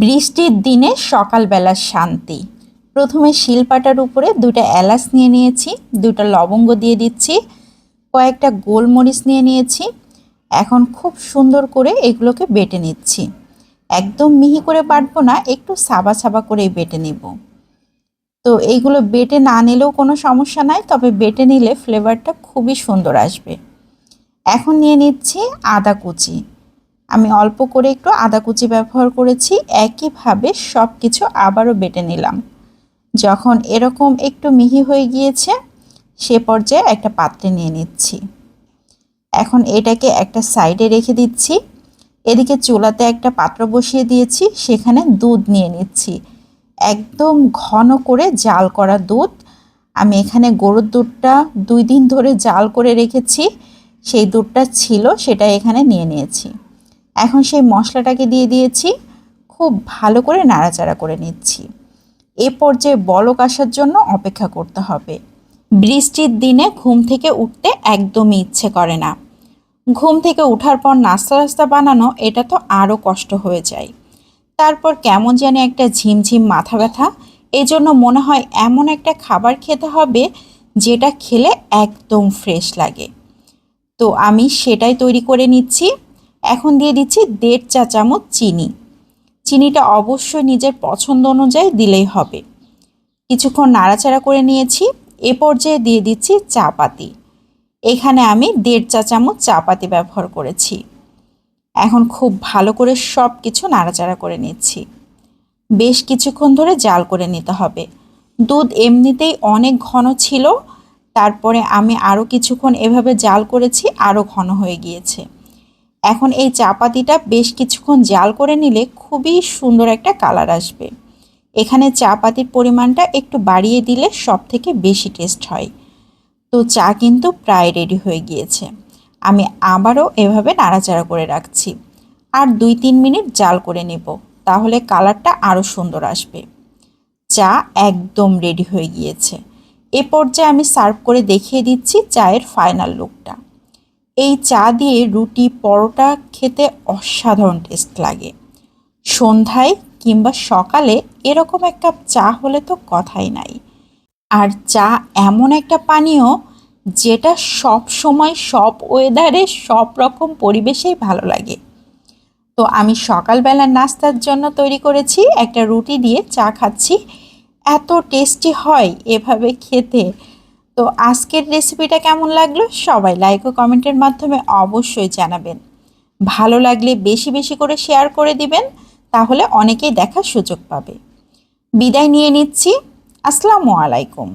বৃষ্টির দিনে সকালবেলার শান্তি। প্রথমে শিলপাটার উপরে দুটো এলাচ নিয়ে নিয়েছি দুটো লবঙ্গ দিয়ে দিচ্ছি, কয়েকটা গোলমরিচ নিয়ে নিয়েছি। এখন খুব সুন্দর করে এগুলোকে বেটে নিচ্ছি। একদম মিহি করে বাটবো না, একটু সাবা সাবা করেই বেটে নিব। তো এইগুলো বেটে না নিলেও কোনো সমস্যা নাই, তবে বেটে নিলে ফ্লেভারটা খুবই সুন্দর আসবে। এখন নিয়ে নিচ্ছি আদা কুচি। আমি অল্প করে একটু আদা কুচি ব্যবহার করেছি, একইভাবে সব কিছু আবারও বেটে নিলাম। যখন এরকম একটু মিহি হয়ে গিয়েছে, সে পর্যায়ে একটা পাত্রে নিয়ে নিচ্ছি। এখন এটাকে একটা সাইডে রেখে দিচ্ছি। এদিকে চুলাতে একটা পাত্র বসিয়ে দিয়েছি, সেখানে দুধ নিয়ে নিচ্ছি। একদম ঘন করে জাল করা দুধ। আমি এখানে গরুর দুধটা দুই দিন ধরে জাল করে রেখেছি। সেই দুধটা ছিল, সেটা এখানে নিয়ে নিয়েছি। এখন সেই মশলাটাকে দিয়ে দিয়েছি, খুব ভালো করে নাড়াচাড়া করে নিচ্ছি। এ পর্যায়ে বলক আসার জন্য অপেক্ষা করতে হবে। বৃষ্টির দিনে ঘুম থেকে উঠতে একদমই ইচ্ছে করে না। ঘুম থেকে ওঠার পর নাস্তা রাস্তা বানানো, এটা তো আরও কষ্ট হয়ে যায়। তারপর কেমন জানি একটা ঝিমঝিম মাথা ব্যথা এই জন্য মনে হয় এমন একটা খাবার খেতে হবে যেটা খেলে একদম ফ্রেশ লাগে। তো আমি সেটাই তৈরি করে নিচ্ছি। এখন দিয়ে দিচ্ছি দেড় চা চামচ চিনি। চিনিটা অবশ্যই নিজের পছন্দ অনুযায়ী দিলেই হবে। কিছুক্ষণ নাড়াচাড়া করে নিয়েছি। এ পর্যায়ে দিয়ে দিচ্ছি চা পাতি এখানে আমি দেড় চা চামচ চা পাতি ব্যবহার করেছি। এখন খুব ভালো করে সব কিছু নাড়াচাড়া করে নিচ্ছি। বেশ কিছুক্ষণ ধরে জাল করে নিতে হবে। দুধ এমনিতেই অনেক ঘন ছিল। তারপরে আমি আরও কিছুক্ষণ এভাবে জাল করেছি আরও ঘন হয়ে গিয়েছে। এখন এই চাপাতিটা বেশ কিছুক্ষণ জাল করে নিলে খুবই সুন্দর একটা কালার আসবে। এখানে চা পাতির পরিমাণটা একটু বাড়িয়ে দিলে সব থেকে বেশি টেস্ট হয়। তো চা কিন্তু প্রায় রেডি হয়ে গিয়েছে। আমি আবারও এভাবে নাড়াচাড়া করে রাখছি। আর দুই তিন মিনিট জাল করে নেব, তাহলে কালারটা আরও সুন্দর আসবে। চা একদম রেডি হয়ে গিয়েছে। এ পর্যায়ে আমি সার্ভ করে দেখিয়ে দিচ্ছি চায়ের ফাইনাল লুকটা এই চা দিয়ে রুটি, পরোটা খেতে অসাধারণ টেস্ট লাগে। সন্ধ্যায় কিংবা সকালে এরকম এক কাপ চা হলে তো কথাই নাই। আর চা এমন একটা পানীয় যেটা সব সময়, সব ওয়েদারে সব রকম পরিবেশেই ভালো লাগে। তো আমি সকালবেলার নাস্তার জন্য তৈরি করেছি একটা রুটি দিয়ে চা খাচ্ছি। এত টেস্টি হয় এভাবে খেতে। তো আজকের রেসিপিটা কেমন লাগল? সবাই লাইক ও কমেন্টের মাধ্যমে অবশ্যই জানাবেন। ভালো লাগলে বেশি বেশি করে শেয়ার করে দিবেন, তাহলে অনেকেই দেখার সুযোগ পাবে। বিদায় নিয়ে নিচ্ছি। আসসালামু আলাইকুম।